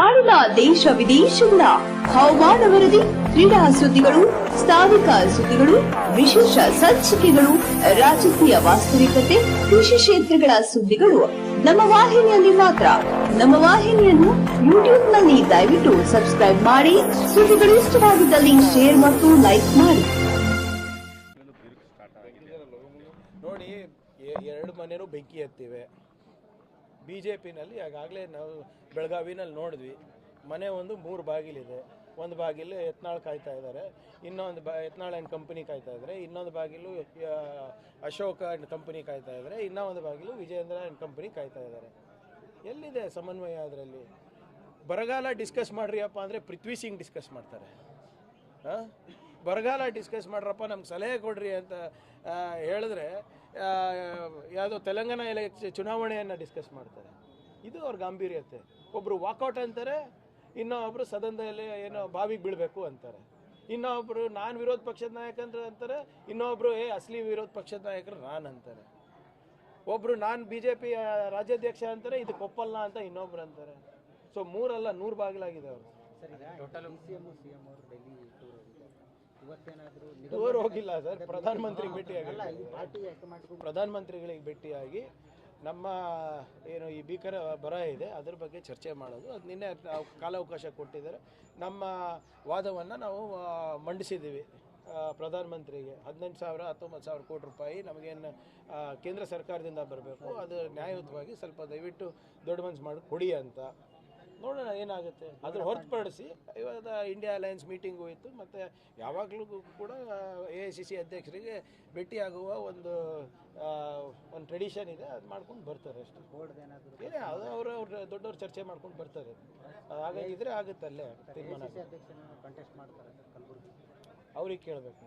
ನಾಡಿನ ದೇಶ ವಿದೇಶಗಳ ಹವಾಮಾನ ವರದಿ ಕ್ರೀಡಾ ಸುದ್ದಿಗಳು, ಸ್ಥಾನಿಕ ಸುದ್ದಿಗಳು, ವಿಶೇಷ ಸಂಚಿಕೆಗಳು, ರಾಜಕೀಯ ವಾಸ್ತವಿಕತೆ, ಕೃಷಿ ಕ್ಷೇತ್ರಗಳ ಸುದ್ದಿಗಳು. ನಮ್ಮ ವಾಹಿನಿಯಲ್ಲಿ ಮಾತ್ರ. ನಮ್ಮ ವಾಹಿನಿಯನ್ನು ಯೂಟ್ಯೂಬ್ನಲ್ಲಿ ದಯವಿಟ್ಟು ಸಬ್ಸ್ಕ್ರೈಬ್ ಮಾಡಿ, ಸುದ್ದಿಗಳು ಇಷ್ಟವಾಗಿದ್ದಲ್ಲಿ ಶೇರ್ ಮತ್ತು ಲೈಕ್ ಮಾಡಿ. ನೋಡಿ ಎರಡು ಮನೆಯೂ ಬೆಂಕಿ ಬಿ ಜೆ ಪಿನಲ್ಲಿ ಆಗಾಗಲೇ ನಾವು ಬೆಳಗಾವಿನಲ್ಲಿ ನೋಡಿದ್ವಿ. ಮನೆ ಒಂದು ಮೂರು ಬಾಗಿಲಿದೆ. ಒಂದು ಬಾಗಿಲು ಎತ್ನಾಳ್ ಕಾಯ್ತಾ ಇದ್ದಾರೆ. ಇನ್ನೊಂದು ಬಾ, ಎತ್ನಾಳ್ ಆ್ಯಂಡ್ ಕಂಪನಿ ಕಾಯ್ತಾ ಇದ್ದಾರೆ. ಇನ್ನೊಂದು ಬಾಗಿಲು ಅಶೋಕ ಆ್ಯಂಡ್ ಕಂಪನಿ ಕಾಯ್ತಾ ಇದ್ದಾರೆ. ಇನ್ನೂ ಒಂದು ಬಾಗಿಲು ವಿಜಯೇಂದ್ರ ಆ್ಯಂಡ್ ಕಂಪನಿ ಕಾಯ್ತಾ ಇದ್ದಾರೆ. ಎಲ್ಲಿದೆ ಸಮನ್ವಯ ಅದರಲ್ಲಿ? ಬರಗಾಲ ಡಿಸ್ಕಸ್ ಮಾಡ್ರಿಯಪ್ಪ ಅಂದರೆ ಪೃಥ್ವಿ ಸಿಂಗ್ ಡಿಸ್ಕಸ್ ಮಾಡ್ತಾರೆ. ಹಾಂ ಬರಗಾಲ ಡಿಸ್ಕಸ್ ಮಾಡ್ರಪ್ಪ ನಮ್ಗೆ ಸಲಹೆ ಕೊಡ್ರಿ ಅಂತ ಹೇಳಿದ್ರೆ ಯಾವುದೋ ತೆಲಂಗಾಣ ಎಲೆ ಚುನಾವಣೆಯನ್ನು ಡಿಸ್ಕಸ್ ಮಾಡ್ತಾರೆ. ಇದು ಅವ್ರ ಗಾಂಭೀರ್ಯತೆ. ಒಬ್ಬರು ವಾಕೌಟ್ ಅಂತಾರೆ, ಇನ್ನೊಬ್ರು ಸದನದಲ್ಲಿ ಏನೋ ಬಾವಿಗೆ ಬೀಳಬೇಕು ಅಂತಾರೆ. ಇನ್ನೊಬ್ರು ನಾನು ವಿರೋಧ ಪಕ್ಷದ ನಾಯಕ ಅಂತ ಅಂತಾರೆ, ಇನ್ನೊಬ್ರು, ಏ, ಅಸಲಿ ವಿರೋಧ ಪಕ್ಷದ ನಾಯಕರು ನಾನು ಅಂತಾರೆ. ಒಬ್ಬರು ನಾನು ಬಿ ಜೆ ಪಿ ರಾಜ್ಯಾಧ್ಯಕ್ಷ ಅಂತಾರೆ, ಇದು ಕೊಪ್ಪಲ್ಲ ಅಂತ ಇನ್ನೊಬ್ರು ಅಂತಾರೆ. ಸೊ ಮೂರಲ್ಲ ನೂರು ಬಾಗಿಲಾಗಿದೆ ಅವರು. ಟೂರ್ ಹೋಗಿಲ್ಲ ಸರ್. ಪ್ರಧಾನಮಂತ್ರಿ ಭೇಟಿಯಾಗಿ ಪ್ರಧಾನಮಂತ್ರಿಗಳಿಗೆ ಭೇಟಿಯಾಗಿ ನಮ್ಮ ಏನು ಈ ಭೀಕರ ಬರ ಇದೆ ಅದ್ರ ಬಗ್ಗೆ ಚರ್ಚೆ ಮಾಡೋದು. ಅದು ನಿನ್ನೆ ಕಾಲಾವಕಾಶ ಕೊಟ್ಟಿದ್ದಾರೆ. ನಮ್ಮ ವಾದವನ್ನು ನಾವು ಮಂಡಿಸಿದ್ದೀವಿ ಪ್ರಧಾನಮಂತ್ರಿಗೆ. ಹದಿನೆಂಟು ಸಾವಿರ ಹತ್ತೊಂಬತ್ತು ಸಾವಿರ ಕೋಟಿ ರೂಪಾಯಿ ನಮಗೇನು ಕೇಂದ್ರ ಸರ್ಕಾರದಿಂದ ಬರಬೇಕು. ಅದು ನ್ಯಾಯಯುತವಾಗಿ ಸ್ವಲ್ಪ ದಯವಿಟ್ಟು ದೊಡ್ಡ ಮನ್ಸು ಮಾಡಿ ಕೊಡಿ ಅಂತ. ನೋಡೋಣ ಏನಾಗುತ್ತೆ. ಅದ್ರ ಹೊರತುಪಡಿಸಿ ಇವಾಗ ಇಂಡಿಯಾ ಅಲಯನ್ಸ್ ಮೀಟಿಂಗ್ ಇತ್ತು ಮತ್ತು ಯಾವಾಗಲೂ ಕೂಡ ಎ ಐ ಸಿ ಸಿ ಅಧ್ಯಕ್ಷರಿಗೆ ಭೇಟಿಯಾಗುವ ಒಂದು ಒಂದು ಟ್ರೆಡಿಷನ್ ಇದೆ ಅದು ಮಾಡ್ಕೊಂಡು ಬರ್ತಾರೆ ಅಷ್ಟೇ. ಏನೇ ಅದು ಅವರು ಅವ್ರ ದೊಡ್ಡವ್ರು ಚರ್ಚೆ ಮಾಡ್ಕೊಂಡು ಬರ್ತಾರೆ. ಹಾಗಾಗಿ ಇದ್ರೆ ಆಗುತ್ತೆ ಅಲ್ಲೇ ತೀರ್ಮಾನ. ಅವ್ರಿಗೆ ಕೇಳಬೇಕು.